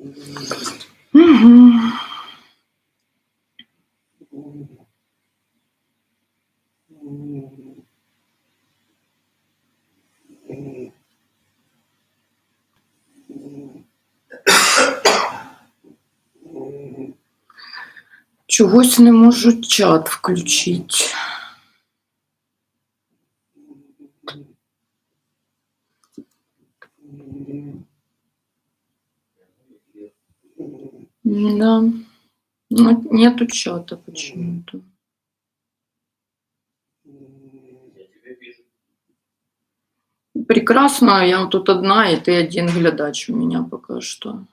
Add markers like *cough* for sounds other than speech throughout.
Мгм. Чогось не можу чат включити. Да. Ну, нету чата почему-то. Прекрасно, я тут одна, и ты один глядач у меня пока что.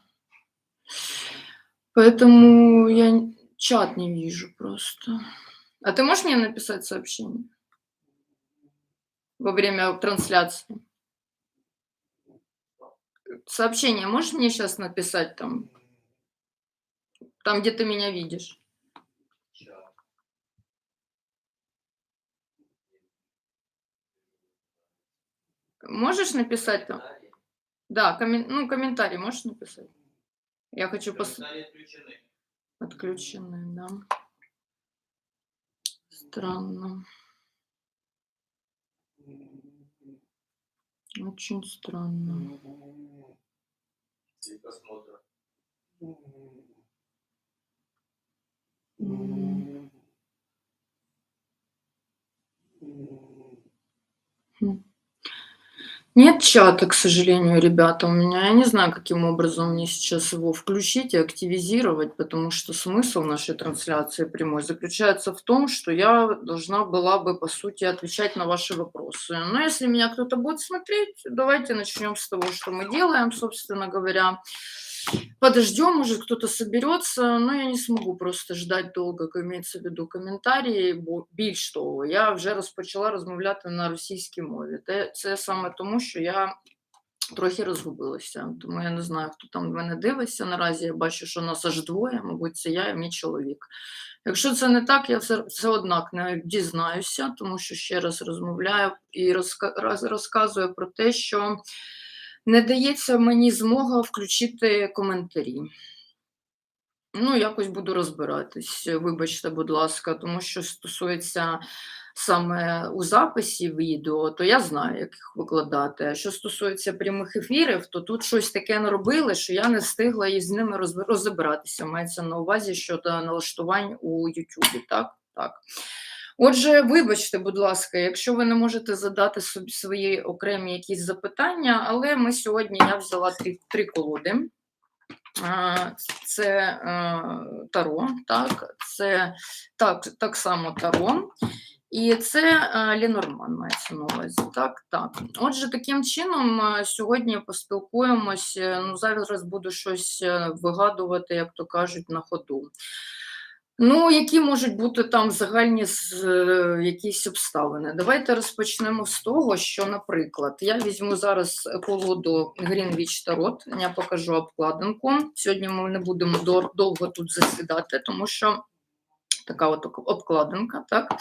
Поэтому я чат не вижу просто. А ты можешь мне написать сообщение? Во время трансляции. Сообщение можешь мне сейчас написать там? Там, где ты меня видишь. Можешь написать там? Да, коммен- ну, комментарий можешь написать? Я хочу пос... Комментарии отключены. Отключены, да. Странно. Очень странно. Для просмотра. Нет чата, к сожалению, ребята, у меня. Я не знаю, каким образом мне сейчас его включить и активизировать, потому что смысл нашей трансляции прямой заключается в том, что я должна была бы, по сути, отвечать на ваши вопросы. Но если меня кто-то будет смотреть, давайте начнем с того, что мы делаем, собственно говоря. Подождем, может кто-то соберется, но я не смогу просто ждать довго, як имеется в виду коментарі, бо більш того, я вже розпочала розмовляти на російській мові. Це саме тому, що я трохи розгубилася. Тому я не знаю, хто там мене дивиться. Наразі я бачу, що нас аж двоє, мабуть, це я і мій чоловік. Якщо це не так, я все, все однак не дізнаюся, тому що ще раз розмовляю і розка- розказую про те, що не дається мені змога включити коментарі. Ну, якось буду розбиратись. Вибачте, будь ласка, тому що стосується саме у записі відео, то я знаю, як їх викладати. А що стосується прямих ефірів, то тут щось таке наробили, що я не встигла із ними розб- розібратися. Мається на увазі щодо налаштувань у Ютубі. Так, так. Отже, вибачте, будь ласка, якщо ви не можете задати собі свої окремі якісь запитання, але ми сьогодні я взяла три, три колоди. Це е, Таро, так, це так, так само Таро. І це е, Лінорман мається на увазі. Так, так. Отже, таким чином, е, сьогодні поспілкуємось. Ну, зараз буду щось вигадувати, як то кажуть, на ходу. Ну, які можуть бути там загальні е, якісь обставини? Давайте розпочнемо з того, що, наприклад, я візьму зараз колоду Greenwich Tarot, я покажу обкладинку. Сьогодні ми не будемо довго тут засідати, тому що така от обкладинка, так?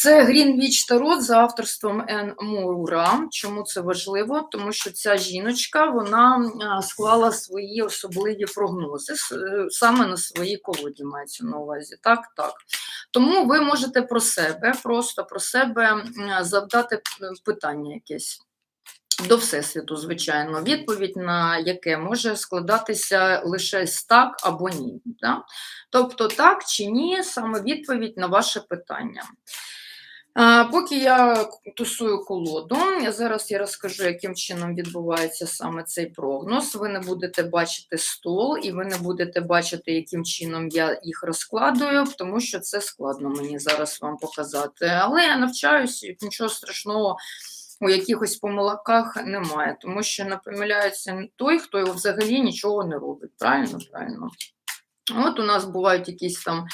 Це Greenwich Tarot за авторством Ен Мура. Чому це важливо? Тому що ця жіночка вона склала свої особливі прогнози е, саме на своїй колоді, мається на увазі. Так, так. Тому ви можете про себе, просто про себе завдати питання якесь. До Всесвіту, звичайно, відповідь на яке може складатися лише з так або ні. Да? Тобто так чи ні, саме відповідь на ваше питання. Поки я тусую колоду, я зараз я розкажу, яким чином відбувається саме цей прогноз. Ви не будете бачити стол, і ви не будете бачити, яким чином я їх розкладую, тому що це складно мені зараз вам показати. Але я навчаюся, і нічого страшного у якихось помилках немає, тому що не помиляється той, хто його взагалі нічого не робить. Правильно, правильно. От у нас бувають якісь там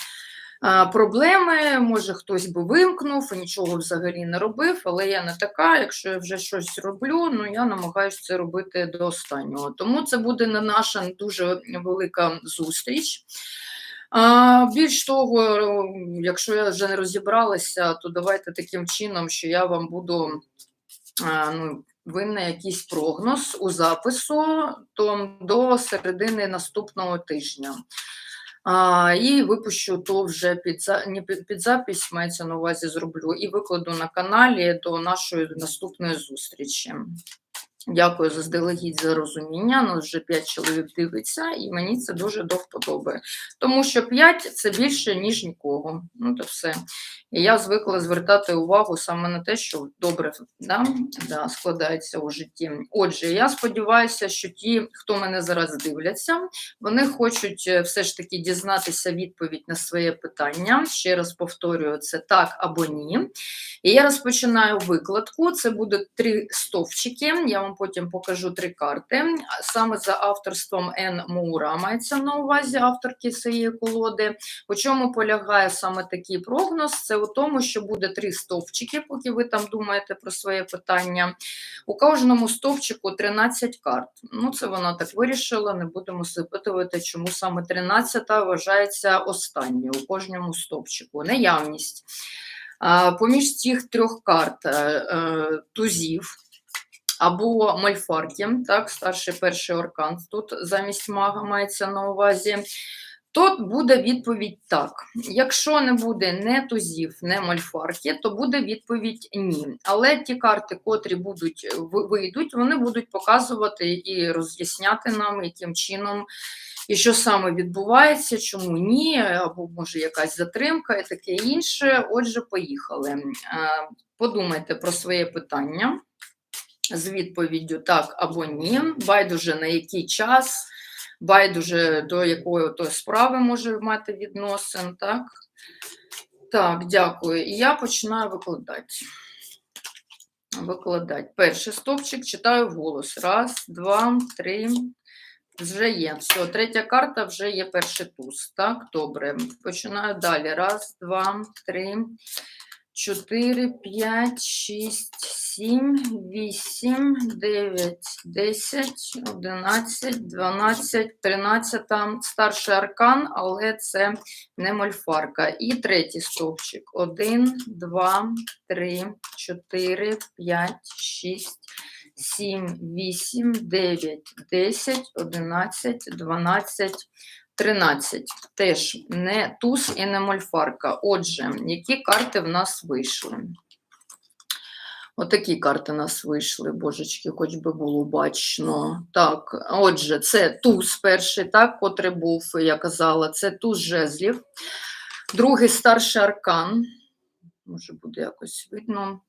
проблеми, може хтось би вимкнув і нічого взагалі не робив, але я не така. Якщо я вже щось роблю, ну я намагаюся це робити до останнього. Тому це буде не наша дуже велика зустріч. А, більш того, якщо я вже не розібралася, то давайте таким чином, що я вам буду а, ну, винна якийсь прогноз у запису то до середини наступного тижня. А, і випущу то вже під, не під, запись, мається на увазі, зроблю і викладу на каналі до нашої наступної зустрічі. Дякую заздалегідь за розуміння. Нас вже 5 чоловік дивиться, і мені це дуже до вподоби. Тому що 5 це більше, ніж нікого. Ну, то все. І я звикла звертати увагу саме на те, що добре да, да, складається у житті. Отже, я сподіваюся, що ті, хто мене зараз дивляться, вони хочуть е, все ж таки дізнатися відповідь на своє питання. Ще раз повторюю, це так або ні. І я розпочинаю викладку. Це будуть три стовпчики. Я вам потім покажу три карти. Саме за авторством Н. Мура мається на увазі авторки цієї колоди. У чому полягає саме такий прогноз? Це у тому, що буде три стовпчики, поки ви там думаєте про своє питання. У кожному стовпчику 13 карт. Ну, це вона так вирішила. Не будемо запитувати, чому саме 13 вважається останньою у кожному стовпчику. Наявність. А, Поміж цих трьох карт е, е, тузів або мальфарки, так, старший перший аркан тут замість мага мається на увазі. То буде відповідь так. Якщо не буде не тузів, не мальфарки, то буде відповідь ні. Але ті карти, котрі будуть вийдуть, вони будуть показувати і роз'ясняти нам, яким чином і що саме відбувається, чому ні, або може якась затримка і таке інше. Отже, поїхали. Е, Подумайте про своє питання з відповіддю так або ні. Байдуже на який час, байдуже до якої то справи може мати відносин. Так, так дякую. І я починаю викладати. Викладати. Перший стовпчик читаю вголос. Раз, два, три. Вже є. Все, третя карта вже є перший туз. Так, добре. Починаю далі. Раз, два, три, чотири, п'ять, шість, сім, вісім, дев'ять, десять, одинадцять, дванадцять, тринадцята. Старший аркан, але це не мольфарка. І третій стовпчик. Один, два, три, чотири, п'ять, шість. 7, 8, 9, 10, 11, 12, 13. Теж не туз і не мольфарка. Отже, які карти в нас вийшли? Отакі карти у нас вийшли, божечки, хоч би було бачно. Так, отже, це туз перший, так, котрий був, я казала, це туз жезлів. Другий старший аркан. Може, буде якось видно.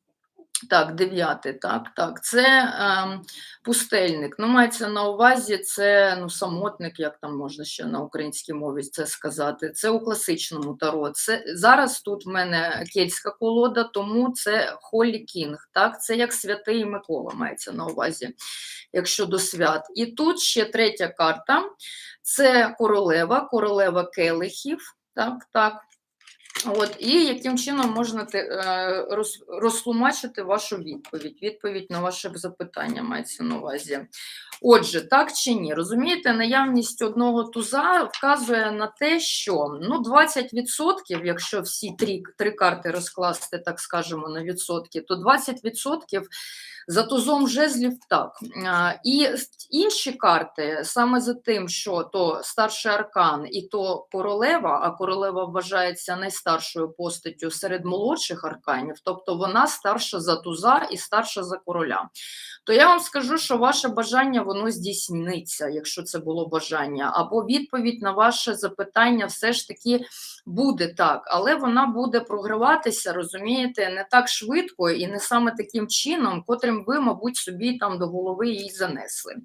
Так, дев'ятий, так, так. Це ем, пустельник. Ну, мається на увазі, це ну, самотник, як там можна ще на українській мові це сказати. Це у класичному таро. Це, зараз тут в мене кельтська колода, тому це Холлі Кінг. Так, це як святий Микола мається на увазі, якщо до свят. І тут ще третя карта це королева, королева келихів. Так, так. От, і яким чином можна е, роз, розтлумачити вашу відповідь? Відповідь на ваше запитання мається на увазі. Отже, так чи ні? Розумієте, наявність одного туза вказує на те, що ну, 20%, якщо всі три, три карти розкласти, так скажемо, на відсотки, то 20% за тузом жезлів так. І інші карти саме за тим, що то старший аркан і то королева, а королева вважається найстаршою постаттю серед молодших арканів, тобто вона старша за туза і старша за короля. То я вам скажу, що ваше бажання воно здійсниться, якщо це було бажання, або відповідь на ваше запитання все ж таки буде так, але вона буде програватися, розумієте, не так швидко і не саме таким чином, котрим ви, мабуть, собі там до голови її занесли.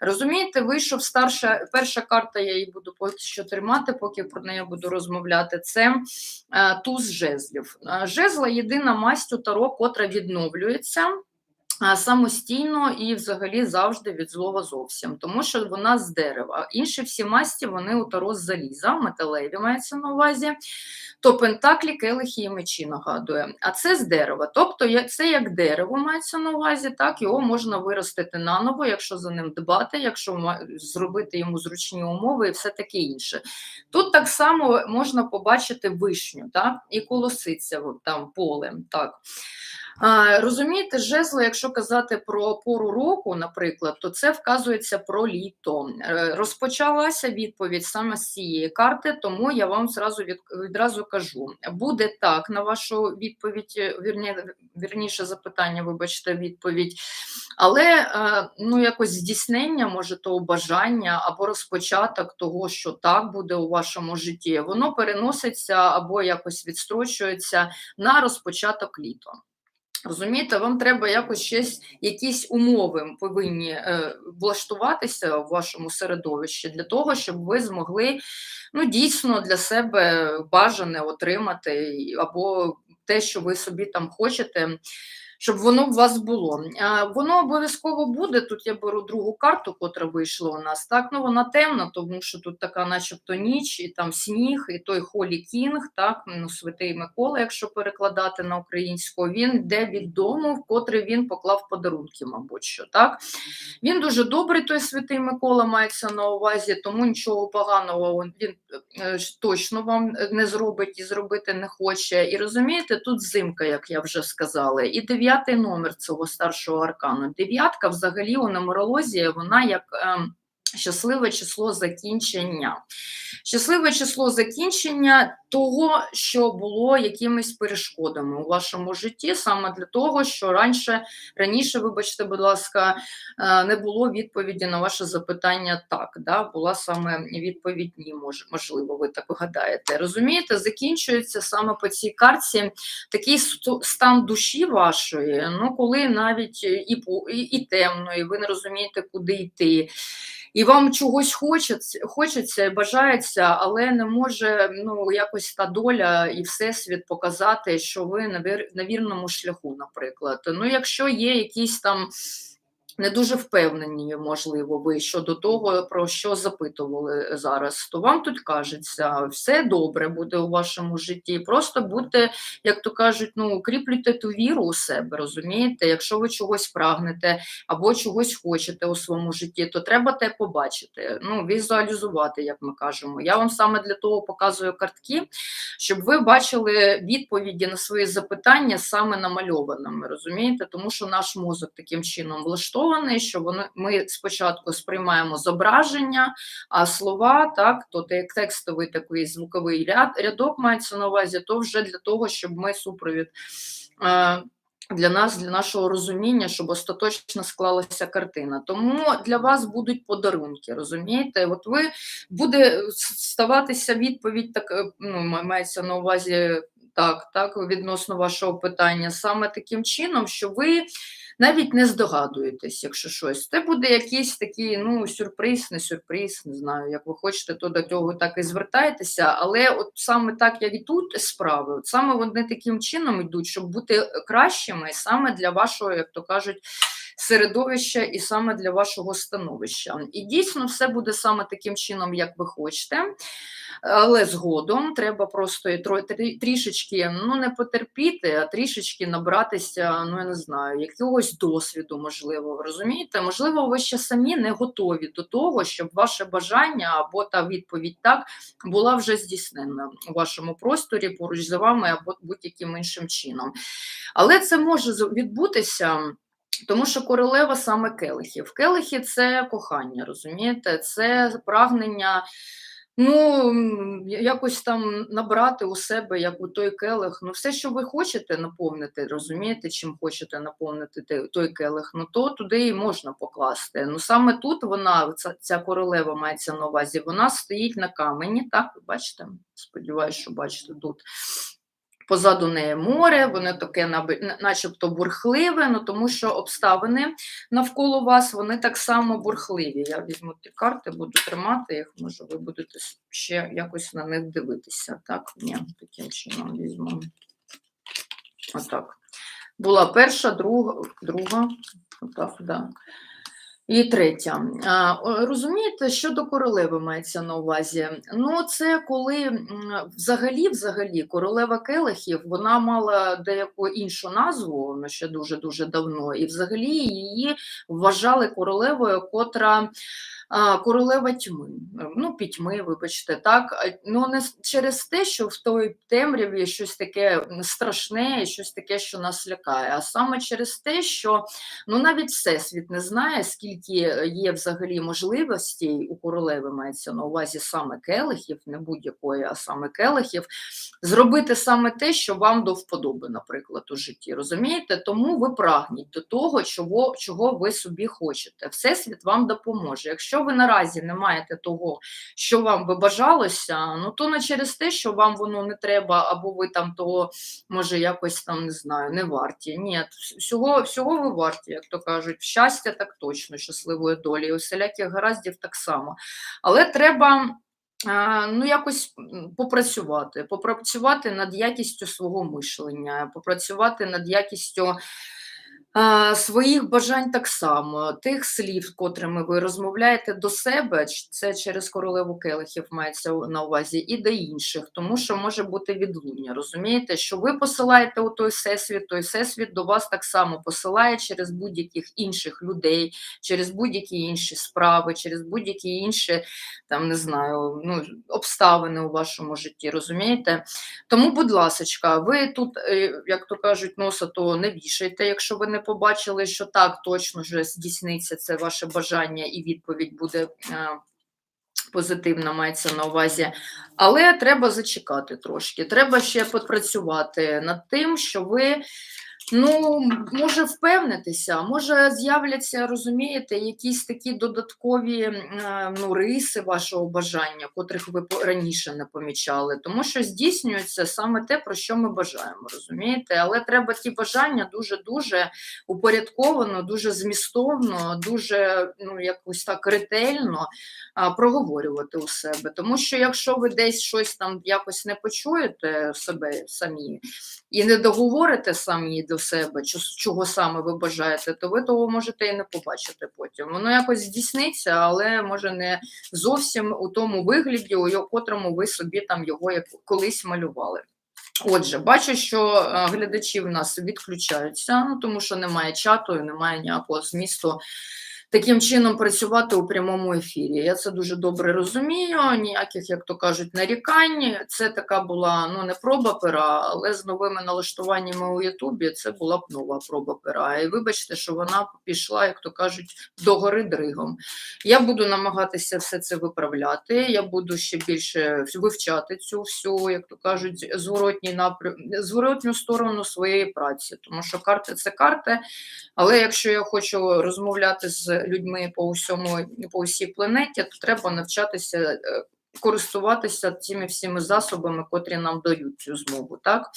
Розумієте, вийшов старша перша карта, я її буду поки що тримати, поки про неї буду розмовляти. Це е, туз жезлів. Е, Жезла єдина масть у таро, котра відновлюється. Самостійно і взагалі завжди від злова зовсім, тому що вона з дерева. Інші всі масті вони у таро з заліза, металеві мається на увазі. То пентаклі, келихи і мечі нагадує. А це з дерева. Тобто це як дерево мається на увазі, так його можна виростити наново, якщо за ним дбати, якщо зробити йому зручні умови і все таке інше. Тут так само можна побачити вишню, так, і колоситься там полем. Так. Розумієте, жезли, якщо казати про пору року, наприклад, то це вказується про літо. Е, Розпочалася відповідь саме з цієї карти, тому я вам зразу від, відразу кажу: буде так на вашу відповідь, е, вірні, вірніше запитання, вибачте, відповідь. Але е, ну, якось здійснення, може, того бажання або розпочаток того, що так буде у вашому житті, воно переноситься або якось відстрочується на розпочаток літа. Розумієте, вам треба якось щось, якісь умови повинні е, влаштуватися в вашому середовищі для того, щоб ви змогли ну, дійсно для себе бажане отримати, або те, що ви собі там хочете, щоб воно у вас було. А, воно обов'язково буде. Тут я беру другу карту, котра вийшла у нас. Так, ну вона темна, тому що тут така, начебто, ніч, і там сніг, і той Холі Кінг, так, ну, святий Микола, якщо перекладати на українську, він йде від дому, в котрий він поклав подарунки, мабуть, що так. Він дуже добрий, той святий Микола мається на увазі, тому нічого поганого він е, точно вам е, не зробить і зробити не хоче. І розумієте, тут зимка, як я вже сказала, і дев'ятий номер цього старшого аркану. Дев'ятка взагалі у нумерології, вона як. ем, Щасливе число закінчення. Щасливе число закінчення того, що було якимись перешкодами у вашому житті, саме для того, що раніше, раніше, вибачте, будь ласка, е, не було відповіді на ваше запитання так. Да? Була саме відповідь ні, можливо, ви так гадаєте. Розумієте, закінчується саме по цій карті такий стан душі вашої, ну коли навіть і, і, і темно, і ви не розумієте, куди йти. І вам чогось хочеться, хочеться бажається, але не може ну, якось та доля і всесвіт показати, що ви на вірному шляху, наприклад. Ну, якщо є якісь там не дуже впевнені, можливо, ви щодо того, про що запитували зараз, то вам тут кажеться, все добре буде у вашому житті. Просто будьте, як то кажуть, ну укріплюйте ту віру у себе, розумієте? Якщо ви чогось прагнете або чогось хочете у своєму житті, то треба те побачити, ну візуалізувати, як ми кажемо. Я вам саме для того показую картки, щоб ви бачили відповіді на свої запитання саме намальованими, розумієте? Тому що наш мозок таким чином влаштований, що вони ми спочатку сприймаємо зображення, а слова, так, то те- текстовий такий звуковий ряд, рядок мається на увазі, то вже для того, щоб ми супровід. Е, для нас, для нашого розуміння, щоб остаточно склалася картина. Тому для вас будуть подарунки, розумієте? От ви буде ставатися відповідь, так е, ну, мається на увазі так, так, відносно вашого питання, саме таким чином, що ви навіть не здогадуєтесь, якщо щось. Це буде якийсь такий ну, сюрприз, не сюрприз, не знаю, як ви хочете, то до цього так і звертайтеся. Але от саме так, як і тут справи, от саме вони таким чином йдуть, щоб бути кращими саме для вашого, як то кажуть, середовища і саме для вашого становища. І дійсно все буде саме таким чином, як ви хочете. Але згодом треба просто трішечки ну не потерпіти, а трішечки набратися, ну я не знаю, якогось досвіду, можливо, розумієте? Можливо, ви ще самі не готові до того, щоб ваше бажання або та відповідь так була вже здійснена у вашому просторі поруч з вами або будь-яким іншим чином. Але це може відбутися. Тому що королева саме келихів. Келихи це кохання, розумієте? Це прагнення Ну, якось там набрати у себе, як у той келих. Ну, все, що ви хочете наповнити, розумієте, чим хочете наповнити той келих, ну то туди і можна покласти. Ну саме тут вона, ця, ця королева мається на увазі, вона стоїть на камені, так, бачите? Сподіваюсь, що бачите тут. Позаду неї море, воно таке начебто бурхливе, ну тому що обставини навколо вас, вони так само бурхливі. Я візьму ті карти, буду тримати їх, може ви будете ще якось на них дивитися. Так, ні, таким чином візьму. Отак. Була перша, друга, друга, отак, да. І третя. розумієте, що до королеви мається на увазі. Ну, це коли взагалі, взагалі, королева келихів вона мала деяку іншу назву ну, ще дуже дуже давно, і взагалі її вважали королевою, котра королева тьми, ну, пітьми, вибачте, так. Ну, не через те, що в той темряві щось таке страшне, щось таке, що нас лякає, а саме через те, що ну, навіть Всесвіт не знає, скільки є взагалі можливостей у королеви мається на увазі саме келихів, не будь-якої, а саме келихів, зробити саме те, що вам до вподоби, наприклад, у житті. Розумієте? Тому ви прагніть до того, чого, чого ви собі хочете. Всесвіт вам допоможе. Якщо ви наразі не маєте того, що вам би бажалося, ну то не через те, що вам воно не треба, або ви там того, може, якось там не знаю, не варті. Ні, всього, всього ви варті, як то кажуть, щастя так точно, щасливої долі, і усіляких гараздів так само. Але треба. Ну, якось попрацювати, попрацювати над якістю свого мишлення, попрацювати над якістю своїх бажань так само, тих слів, котрими ви розмовляєте до себе, це через королеву келихів мається на увазі, і до інших, тому що може бути відлуння. Розумієте, що ви посилаєте у той всесвіт, той всесвіт до вас так само посилає через будь-яких інших людей, через будь-які інші справи, через будь-які інші там не знаю, ну обставини у вашому житті. Розумієте? Тому, будь ласочка, ви тут, е, як то кажуть, носа то не вішайте, якщо ви не побачили, що так точно вже здійсниться це ваше бажання, і відповідь буде. е, Позитивна мається на увазі, але треба зачекати трошки. Треба ще попрацювати над тим, що ви ну, може впевнитися, може з'являться, розумієте, якісь такі додаткові е, ну, риси вашого бажання, котрих ви раніше не помічали, тому що здійснюється саме те, про що ми бажаємо, розумієте? Але треба ті бажання дуже-дуже упорядковано, дуже змістовно, дуже ну, якось так ретельно проговорювати у себе. Тому що якщо ви десь щось там якось не почуєте себе самі і не договорите самі до себе, чо- чого саме ви бажаєте, то ви того можете і не побачити потім. Воно якось здійсниться, але може не зовсім у тому вигляді, у котрому ви собі там його колись малювали. Отже, бачу, що е, глядачі в нас відключаються, ну тому що немає чату і немає ніякого змісту таким чином працювати у прямому ефірі. Я це дуже добре розумію. Ніяких, як то кажуть, нарікань. Це така була ну не проба пера, але з новими налаштуваннями у Ютубі це була б нова проба пера. І вибачте, що вона пішла, як то кажуть, догори дригом. Я буду намагатися все це виправляти. Я буду ще більше вивчати цю всю, як то кажуть, зворотній напрям, зворотню сторону своєї праці, тому що карти це карти. Але якщо я хочу розмовляти з людьми по усьому по усій планеті, то треба навчатися е, користуватися цими всіми засобами, котрі нам дають цю змогу. Так?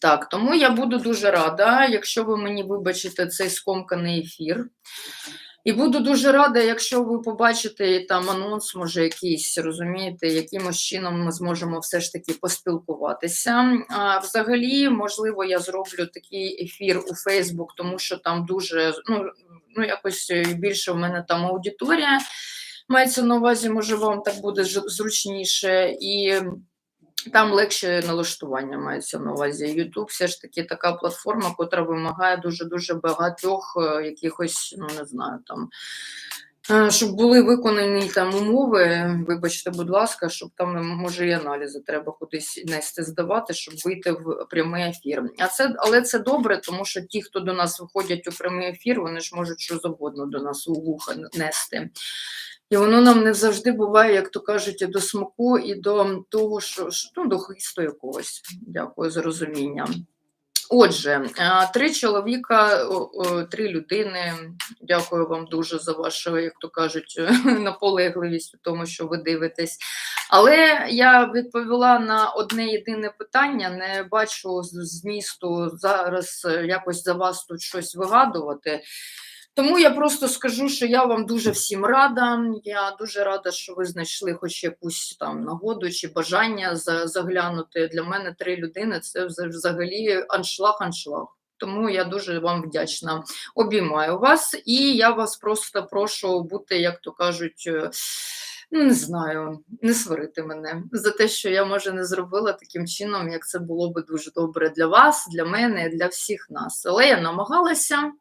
Так, тому я буду дуже рада, якщо ви мені вибачите цей скомканий ефір. І буду дуже рада, якщо ви побачите там анонс, може якийсь, розумієте, якимось чином ми зможемо все ж таки поспілкуватися. А, взагалі, можливо, я зроблю такий ефір у Фейсбук, тому що там дуже ну, ну якось е, більше в мене там аудиторія. Мається на увазі, може, вам так буде зручніше. І там легше налаштування мається на увазі. YouTube все ж таки така платформа, котра вимагає дуже-дуже багатьох е, якихось, ну не знаю, там. Е, Щоб були виконані там умови, вибачте, будь ласка, щоб там може і аналізи треба кудись нести здавати, щоб вийти в прямий ефір. А це але це добре, тому що ті, хто до нас виходять у прямий ефір, вони ж можуть що завгодно до нас у вуха нести. І воно нам не завжди буває, як то кажуть, до смаку, і до того, що- ну, до хисту якогось. Дякую за розуміння. Отже, три чоловіка, о, о, три людини. Дякую вам дуже за вашу, як то кажуть, *laughs* наполегливість у тому, що ви дивитесь. Але я відповіла на одне єдине питання. Не бачу змісту зараз е, якось за вас тут щось вигадувати. Тому я просто скажу, що я вам дуже всім рада. Я дуже рада, що ви знайшли хоч якусь там нагоду чи бажання заглянути. Для мене три людини це вза- взагалі аншлаг-аншлаг. Тому я дуже вам вдячна. Обіймаю вас, і я вас просто прошу бути, як то кажуть. е, Ну, не знаю, не сварити мене за те, що я може не зробила таким чином, як це було би дуже добре для вас, для мене, для всіх нас. Але я намагалася.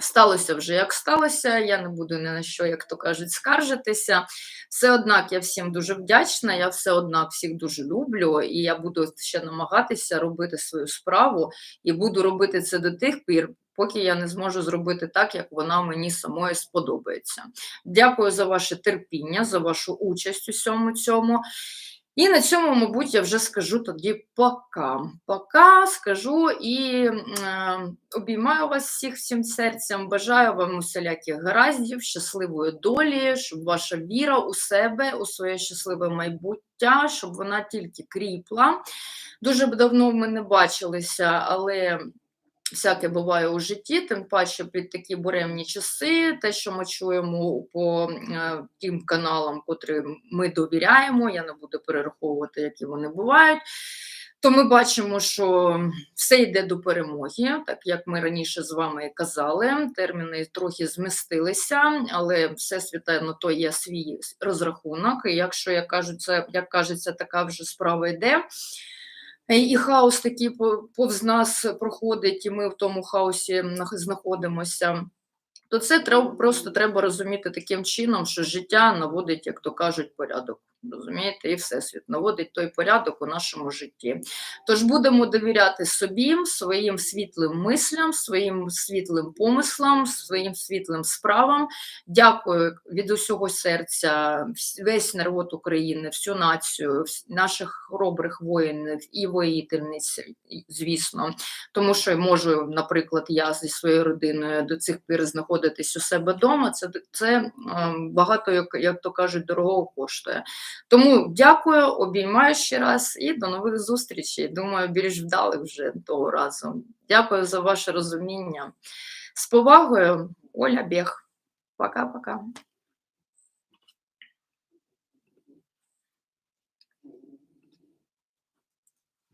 Сталося вже як сталося, я не буду ні на що, як то кажуть, скаржитися. Все однак я всім дуже вдячна, я все однак всіх дуже люблю, і я буду ще намагатися робити свою справу, і буду робити це до тих пір, поки я не зможу зробити так, як вона мені самої сподобається. Дякую за ваше терпіння, за вашу участь у всьому цьому. І на цьому, мабуть, я вже скажу тоді пока. Пока скажу і е, обіймаю вас всіх всім серцем. Бажаю вам усіляких гараздів, щасливої долі, щоб ваша віра у себе, у своє щасливе майбуття, щоб вона тільки кріпла. Дуже давно ми не бачилися, але всяке буває у житті, тим паче під такі буремні часи, те, що ми чуємо по е, тим каналам, котрим ми довіряємо, я не буду перераховувати, які вони бувають. То ми бачимо, що все йде до перемоги, так як ми раніше з вами казали. Терміни трохи змістилися, але все світа на то є свій розрахунок. І якщо як кажуть, це як кажеться, така вже справа йде. І хаос такий по- повз нас проходить, і ми в тому хаосі нах- знаходимося. То це треба просто треба розуміти таким чином, що життя наводить, як то кажуть, порядок. Розумієте, і всесвіт наводить той порядок у нашому житті. Тож будемо довіряти собі, своїм світлим мислям, своїм світлим помислам, своїм світлим справам. Дякую від усього серця, весь народ України, всю націю, наших хоробрих воїнів і воїтельниць, звісно. Тому що можу, наприклад, я зі своєю родиною до цих пір знаходитись у себе вдома. Це, це ем, багато, як, як то кажуть, дорого коштує. Тому дякую, обіймаю ще раз і до нових зустрічей. Думаю, більш вдалих вже того разу. Дякую за ваше розуміння. З повагою, Оля Бєх. Пока-пока.